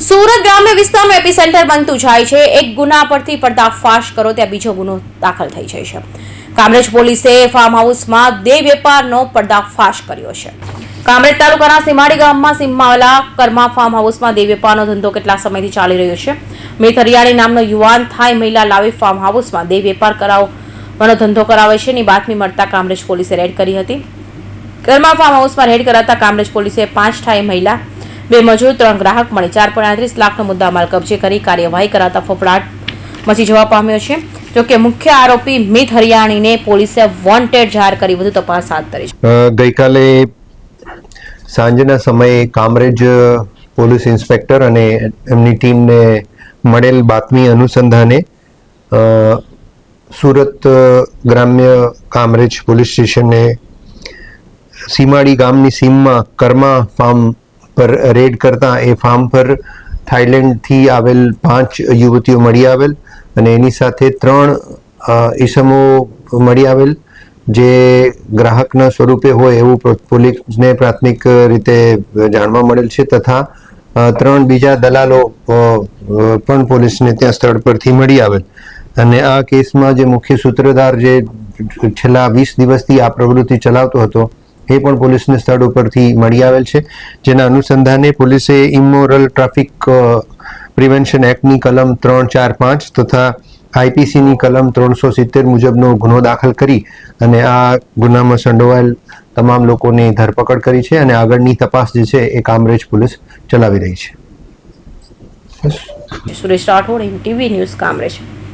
સુરત ગ્રામ્ય વિસ્તારનું એપિસેન્ટર બનતું જાય છે. એક ગુના પરથી પર્દાફાશ કરો ત્યાં બીજો ગુનો દાખલ થઈ જાય છે. કામરેજ પોલીસે ફાર્મ હાઉસમાં દેહ વેપારનો પર્દાફાશ કર્યો છે. કામરેજ તાલુકાના સીમાડી ગામમાં સીમાવેલા કર્મા ફાર્મ હાઉસમાં દેહ વેપારનો ધંધો કેટલા સમયથી ચાલી રહ્યો છે? મેથરિયાણી નામનો યુવાન થાય મહિલા લાવી ફાર્મ હાઉસમાં દેહ વેપાર કરાવવાનો ધંધો કરાવે છે ની બાતમી મળતા કામરેજ પોલીસે રેડ કરી હતી. કર્મા ફાર્મ હાઉસમાં રેડ કરાતા કામરેજ પોલીસે પાંચ થાય મહિલા બે મજૂર, ત્રણ ગ્રાહક મળી ચાર પોઈન્ટ આડત્રીસ લાખનો મુદ્દામાલ કબજે કરી કાર્યવાહી કરાતા ફફડાટ મચી જવા પામ્યો છે. જોકે મુખ્ય આરોપી મિત હરિયાણીને પોલીસે વોન્ટેડ જાહેર કરી વધુ તપાસ હાથ ધરી છે. ગઈકાલે સાંજના સમયે કામરેજ પોલીસ ઇન્સ્પેક્ટર અને એમની ટીમને મળેલ બાતમી અનુસંધાને સુરત ગ્રામ્ય કામરેજ પોલીસ સ્ટેશને સીમાડી ગામની સીમમાં કર્મા ફાર્મ પર રેડ કરતા એ ફાર્મ પર થાઈલેન્ડથી આવેલ પાંચ યુવતીઓ મળી આવેલ અને એની સાથે ત્રણ ઈસમો મળી આવેલ જે ગ્રાહકના સ્વરૂપે હોય એવું પોલીસને પ્રાથમિક રીતે જાણવા મળેલ છે તથા ત્રણ બીજા દલાલો પણ પોલીસને ત્યાં સ્થળ પરથી મળી આવેલ. અને આ કેસમાં જે મુખ્ય સૂત્રધાર જે છેલ્લા વીસ દિવસથી આ પ્રવૃત્તિ ચલાવતો હતો એ પણ પોલીસને સ્થળ ઉપરથી મળી આવેલ છે. જેના અનુસંધાને પોલીસે ઇમોરલ ટ્રાફિક પ્રિવેન્શન એક્ટની કલમ ત્રણ ચાર પાંચ તથા આઈપીસીની કલમ ત્રણસો સિત્તેર મુજબનો ગુનો દાખલ કરી અને આ ગુનામાં સંડોવાયેલ તમામ લોકોની ધરપકડ કરી છે અને આગળની તપાસ જે છે એ કામરેજ પોલીસ ચલાવી રહી છે. Suresh Rathod TV news Kamrej.